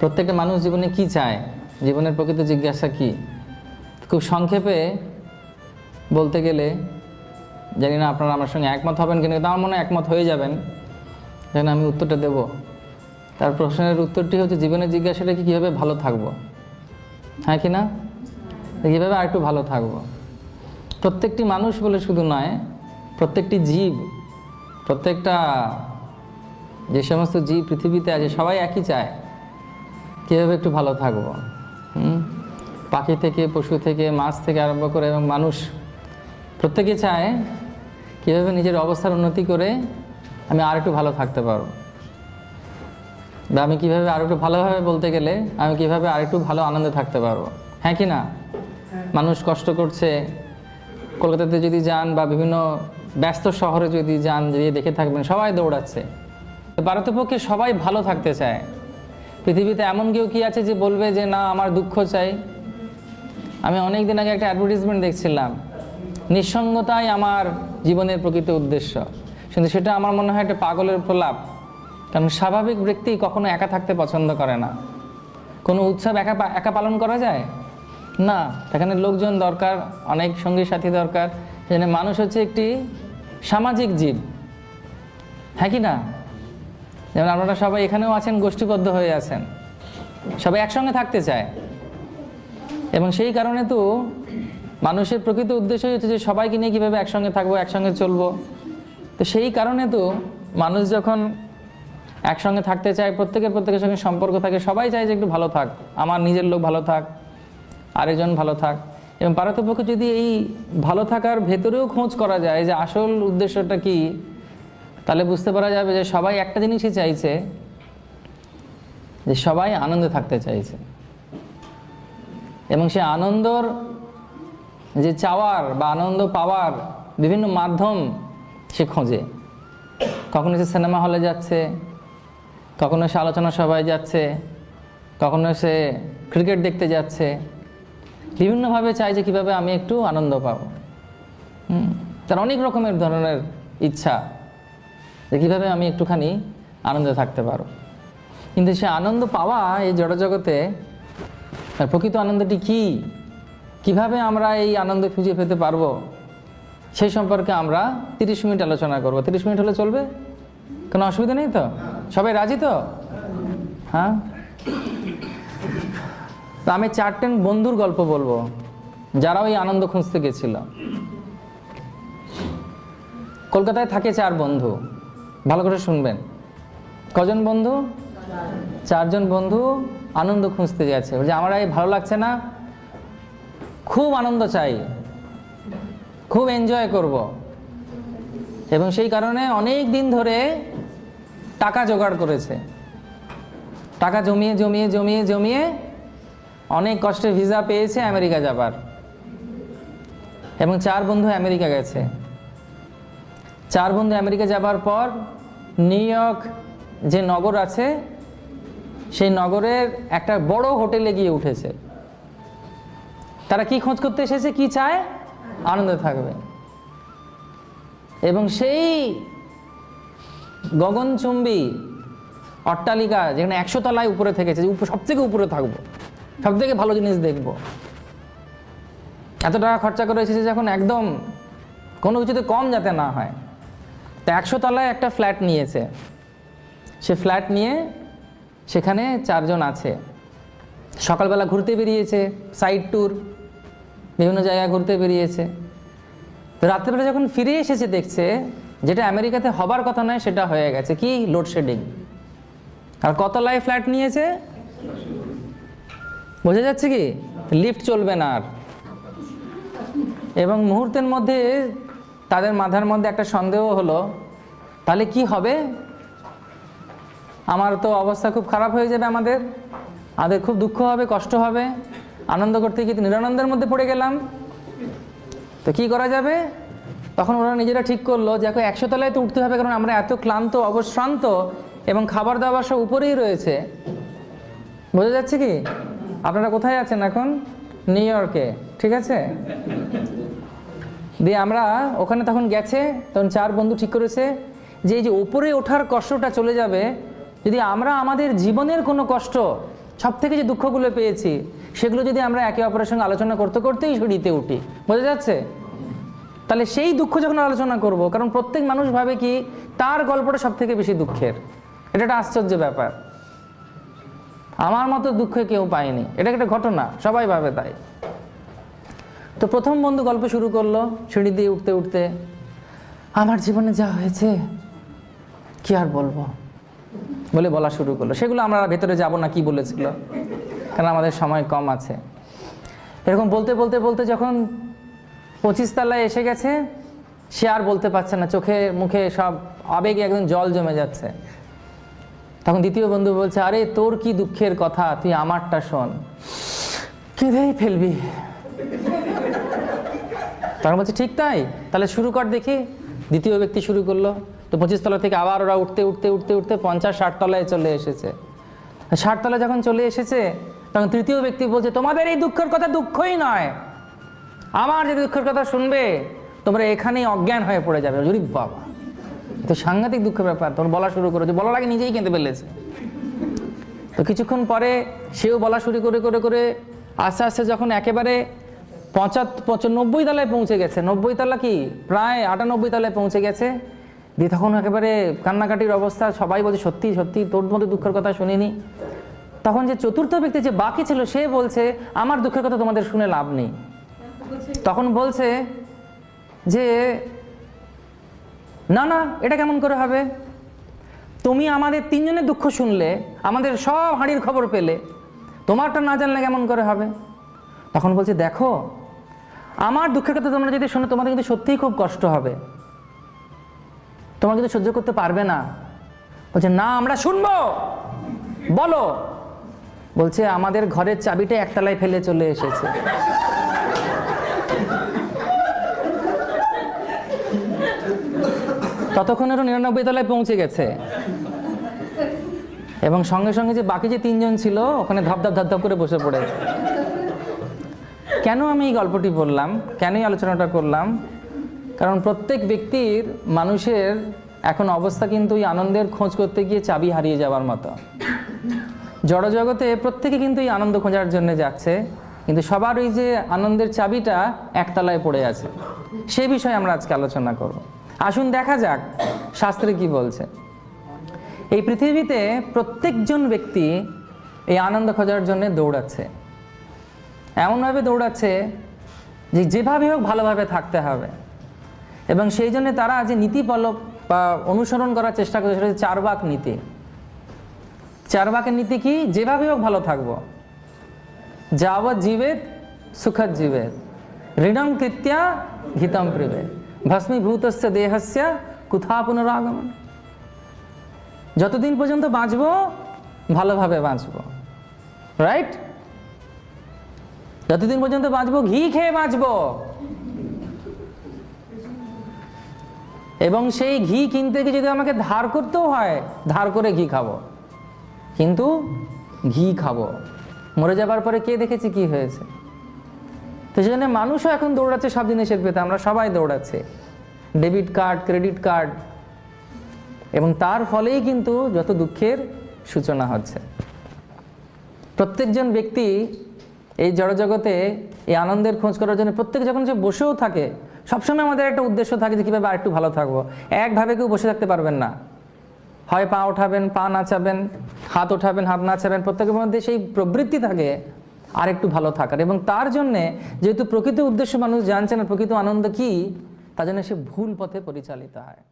প্রত্যেকটা মানুষ জীবনে কি চায়? জীবনের প্রকৃত জিজ্ঞাসা কি? খুব সংক্ষেপে বলতে গেলে, জানি না আপনারা আমার সঙ্গে একমত হবেন কিনা আমার মনে একমত হয়ে যাবেন। যেন আমি উত্তরটা দেব। তার প্রশ্নের উত্তরটি হচ্ছে, জীবনের জিজ্ঞাসাটা কি, কীভাবে ভালো থাকব? হ্যাঁ কি না? কীভাবে আর একটু ভালো থাকব? প্রত্যেকটি মানুষ বলে শুধু নয়, প্রত্যেকটি জীব, প্রত্যেকটা যে সমস্ত জীব পৃথিবীতে আছে, সবাই একই চায়। কীভাবে একটু ভালো থাকব? হুম? পাখি থেকে পশু থেকে মাছ থেকে আরম্ভ করে এবং মানুষ প্রত্যেকে চায় কীভাবে নিজের অবস্থার উন্নতি করে আমি আর একটু ভালো থাকতে পারব। বা আমি কীভাবে আর একটু ভালোভাবে বলতে গেলে আমি কীভাবে আর একটু ভালো আনন্দে থাকতে পারব? হ্যাঁ কি না? মানুষ কষ্ট করছে। কলকাতাতে যদি যান বা বিভিন্ন ব্যস্ত শহরে যদি যান যদি দেখে থাকবেন সবাই দৌড়াচ্ছে। ভারতপক্ষে সবাই ভালো থাকতে চায়। পৃথিবীতে এমন কেউ কি আছে যে বলবে যে না, আমার দুঃখ চাই? আমি অনেক দিন আগে একটা অ্যাডভার্টিজমেন্ট দেখছিলাম। নিঃসঙ্গতাই আমার জীবনের প্রকৃত উদ্দেশ্য। কিন্তু সেটা আমার মনে হয় একটা পাগলের প্রলাপ। কারণ স্বাভাবিক ব্যক্তি কখনো একা থাকতে পছন্দ করে না। কোনো উৎসব একা একা পালন করা যায়? না। সেখানে লোকজন দরকার, অনেক সঙ্গী সাথী দরকার। সেখানে মানুষ হচ্ছে একটি সামাজিক জীব। হ্যাঁ কি না? যেমন আপনারা সবাই এখানেও আছেন, গোষ্ঠীবদ্ধ হয়ে আছেন। সবাই একসঙ্গে থাকতে চায়। এবং সেই কারণে তো মানুষের প্রকৃত উদ্দেশ্যই হচ্ছে যে সবাইকে নিয়ে কীভাবে একসঙ্গে থাকব, একসঙ্গে চলবো। তো সেই কারণে তো মানুষ যখন একসঙ্গে থাকতে চায়, প্রত্যেকের প্রত্যেকের সঙ্গে সম্পর্ক থাকে, সবাই চায় যে একটু ভালো থাক। আমার নিজের লোক ভালো থাক, আরেকজন ভালো থাক। এবং পারতপক্ষে যদি এই ভালো থাকার ভেতরেও খোঁজ করা যায় যে আসল উদ্দেশ্যটা কি তাহলে বুঝতে পারা যাবে যে সবাই একটা জিনিসই চাইছে, যে সবাই আনন্দে থাকতে চাইছে। এবং সে আনন্দর যে চাওয়ার বা আনন্দ পাওয়ার বিভিন্ন মাধ্যম সে খোঁজে। কখনো সে সিনেমা হলে যাচ্ছে, কখনো সে আলোচনা সভায় যাচ্ছে, কখনো সে ক্রিকেট দেখতে যাচ্ছে। বিভিন্নভাবে চাই যে কীভাবে আমি একটু আনন্দ পাবো। তার অনেক রকমের ধরনের ইচ্ছা যে কীভাবে আমি একটুখানি আনন্দে থাকতে পারো। কিন্তু সে আনন্দ পাওয়া এই জড়জগতে প্রকৃত আনন্দটি কি? কীভাবে আমরা এই আনন্দ খুঁজে পেতে পারব? সেই সম্পর্কে আমরা তিরিশ মিনিট আলোচনা করব। তিরিশ মিনিট হলে চলবে? কোনো অসুবিধা নেই তো? সবাই রাজি তো? হ্যাঁ? তো আমি চারটেন বন্ধুর গল্প বলব যারা ওই আনন্দ খুঁজতে গেছিল। কলকাতায় থাকে চার বন্ধু। ভালো করে শুনবেন। কজন বন্ধু? চারজন বন্ধু আনন্দ খুঁজতে গেছে বলছে, আমার এই ভালো লাগছে না। খুব আনন্দ চাই। খুব এনজয় করব। এবং সেই কারণে অনেক দিন ধরে টাকা জোগাড় করেছে। টাকা জমিয়ে জমিয়ে জমিয়ে জমিয়ে অনেক কষ্টে ভিসা পেয়েছে আমেরিকা যাবার। এবং চার বন্ধু আমেরিকা গেছে। চার বন্ধু আমেরিকা যাবার পর নিউ ইয়র্ক যে নগর আছে, সেই নগরের একটা বড় হোটেলে গিয়ে উঠেছে। তারা কি খোঁজ করতে এসেছে, কি চায়? আনন্দে থাকবে। এবং সেই গগনচুম্বী অট্টালিকা যেখানে একশো তলায় উপরে থেকেছে সব থেকে উপরে থাকব সব থেকে ভালো জিনিস দেখব। এত টাকা খরচা করে এসেছে যখন একদম কোনো কিছুতে কম যাতে না হয়। তা একশো তলায় একটা ফ্ল্যাট নিয়েছে। সে ফ্ল্যাট নিয়ে সেখানে চারজন আছে। সকালবেলা ঘুরতে বেরিয়েছে সাইড ট্যুর বিভিন্ন জায়গায় ঘুরতে বেরিয়েছে। তো রাত্রেবেলা যখন ফিরে এসেছে, দেখছে যেটা আমেরিকাতে হবার কথা নয়, সেটা হয়ে গেছে। কি লোডশেডিং আর কত লাই ফ্ল্যাট নিয়েছে? বোঝা যাচ্ছে কি? লিফট চলবে না আর। এবং মুহূর্তের মধ্যে তাদের মাথার মধ্যে একটা সন্দেহ হলো, তাহলে কি হবে? আমার তো অবস্থা খুব খারাপ হয়ে যাবে আমাদের। আমাদের খুব দুঃখ হবে, কষ্ট হবে। আনন্দ করতে গিয়ে নিরানন্দের মধ্যে পড়ে গেলাম। তো কি করা যাবে? তখন ওরা নিজেরা ঠিক করল যে এখন একশো তলায় তো উঠতে হবে কারণ আমরা এত ক্লান্ত, অবশ্রান্ত এবং খাবার দাবার সব উপরেই রয়েছে। বোঝা যাচ্ছে কি? আপনারা কোথায় আছেন এখন? নিউ ইয়র্কে, ঠিক আছে? দিয়ে আমরা ওখানে তখন গেছে, তখন চার বন্ধু ঠিক করেছে যে এই যে ওপরে ওঠার কষ্টটা চলে যাবে, যদি আমরা আমাদের জীবনের কোনো কষ্ট সব থেকে যে দুঃখগুলো পেয়েছি, সেগুলো যদি আমরা একে অপরের সঙ্গে আলোচনা করতে করতেই শরীরতে উঠি। বোঝা যাচ্ছে? তাহলে সেই দুঃখ যখন আলোচনা করব, কারণ প্রত্যেক মানুষ ভাবে কি তার গল্পটা সব থেকে বেশি দুঃখের। এটা একটা আশ্চর্য ব্যাপার। আমার মতো দুঃখে কেউ পায়নি। এটা একটা ঘটনা, সবাই ভাবে তাই। তো প্রথম বন্ধু গল্প শুরু করল, সিঁড়ি দিয়ে উঠতে উঠতে। আমার জীবনে যা হয়েছে, কি আর বলব? বলে বলা শুরু করল। সেগুলো আমরা ভেতরে যাব না, কি বলেছিল? কারণ আমাদের সময় কম আছে। এরকম বলতে বলতে বলতে যখন পঁচিশ তলায় এসে গেছে, সে আর বলতে পারছে না। চোখে, মুখে সব আবেগে একদম জল জমে যাচ্ছে। তখন দ্বিতীয় বন্ধু বলছে, আরে, তোর কি দুঃখের কথা? তুই আমারটা শোন। কেঁদেই ফেলবি। তখন বলছে, ঠিক তাই। তাহলে শুরু কর দেখি। দ্বিতীয় ব্যক্তি শুরু করল। তো পঁচিশ তলা থেকে আবার ওরা উঠতে উঠতে উঠতে উঠতে পঞ্চাশ ষাট তলায় চলে এসেছে। ষাট তলা যখন চলে এসেছে, তখন তৃতীয় ব্যক্তি বলছে, তোমাদের এই দুঃখের কথা দুঃখই নয়। আমার যে দুঃখের কথা শুনবে, তোমরা এখানেই অজ্ঞান হয়ে পড়ে যাবে। জরিব বাবা। তো সাংঘাতিক দুঃখের ব্যাপার। তোর বলা শুরু করেছে। বলার আগে নিজেই কেঁদে ফেলেছে। তো কিছুক্ষণ পরে সেও বলা শুরু করে করে করে, আস্তে আস্তে যখন একেবারে পঁচাত্তর পঁচানব্বই তলায় পৌঁছে গেছে। নব্বই তলা কি? প্রায় আটানব্বই তলায় পৌঁছে গেছে। দিয়ে তখন একেবারে কান্নাকাটির অবস্থা, সবাই বলছে, সত্যি সত্যি, তোর মধ্যে দুঃখের কথা শুনিনি? তখন যে চতুর্থ ব্যক্তি যে বাকি ছিল, সে বলছে, আমার দুঃখের কথা তোমাদের শুনে লাভ নেই। তখন বলছে যে, না না, এটা কেমন করে হবে? তুমি আমাদের তিনজনের দুঃখ শুনলে, আমাদের সব হাঁড়ির খবর পেলে, তোমারটা না জানলে কেমন করে হবে? তখন বলছে, দেখো, আমার দুঃখের কথা তোমরা যদি শোনো, তোমাদের কিন্তু সত্যিই খুব কষ্ট হবে। তোমরা কিন্তু সহ্য করতে পারবে না। বলছে, না, আমরা শুনব। বলো। বলছে, আমাদের ঘরের চাবিটা একতলায় ফেলে চলে এসেছে। ততক্ষণেরও নিরানব্বই তলায় পৌঁছে গেছে। এবং সঙ্গে সঙ্গে যে বাকি যে তিনজন ছিল, ওখানে ধাপ ধাপ ধাপ ধাপ করে বসে পড়েছে। কেন আমি এই গল্পটি বললাম? কেনই আলোচনাটা করলাম? কারণ প্রত্যেক ব্যক্তির, মানুষের এখন অবস্থা কিন্তু এই আনন্দের খোঁজ করতে গিয়ে চাবি হারিয়ে যাওয়ার মতো। জড়জগতে প্রত্যেকে কিন্তু এই আনন্দ খোঁজার জন্য যাচ্ছে, কিন্তু সবার ওই যে আনন্দের চাবিটা একতলায় পড়ে আছে। সে বিষয়ে আমরা আজকে আলোচনা করব। আসুন দেখা যাক শাস্ত্রে কি বলছে। এই পৃথিবীতে প্রত্যেকজন ব্যক্তি এই আনন্দ খোঁজার জন্য দৌড়াচ্ছে। এমনভাবে দৌড়াচ্ছে যে যেভাবে হোক ভালোভাবে থাকতে হবে। এবং সেই জন্য তারা যে নীতি পলক বা অনুসরণ করার চেষ্টা করছে সেটা হচ্ছে চারবাক নীতি। চারবাকের নীতি কি? যেভাবে হোক ভালো থাকব। যাবৎ জীবেত সুখদ জীবেত ঋণম কৃত্যা ঘিতম প্রিবে। ভস্মীভূতস্য দেহস্য কুথা পুনরাগমন। যতদিন পর্যন্ত বাঁচবো, ভালোভাবে বাঁচবো। রাইট যতদিন পর্যন্ত বাঁচবো, ঘি খেয়ে বাঁচবো। এবং সেই ঘি কিনতে গিয়ে যদি আমাকে ধার করতেও হয়, ধার করে ঘি খাব। কিন্তু ঘি খাব। মরে যাবার পরে কে দেখেছে কি হয়েছে? তো সেজন্য মানুষও এখন দৌড়াচ্ছে, সব জিনিসের পেতে। আমরা সবাই দৌড়াচ্ছি। Debit card, credit card. এবং তার ফলেই কিন্তু যত দুঃখের সূচনা হচ্ছে। প্রত্যেকজন ব্যক্তি এই জড়জগতে এই আনন্দের খোঁজ করার জন্য প্রত্যেক যখন সে বসেও থাকে, সবসময় আমাদের একটা উদ্দেশ্য থাকে যে কীভাবে আরেকটু ভালো থাকব। একভাবে কেউ বসে থাকতে পারবেন না। হয় পা ওঠাবেন, পা নাচাবেন, হাত ওঠাবেন, হাত নাচাবেন, প্রত্যেকের মধ্যে সেই প্রবৃত্তি থাকে আর একটু ভালো থাকার। এবং তার জন্যে যেহেতু প্রকৃত উদ্দেশ্য মানুষ জানছে না প্রকৃত আনন্দ কী, তার জন্য সে ভুল পথে পরিচালিত হয়।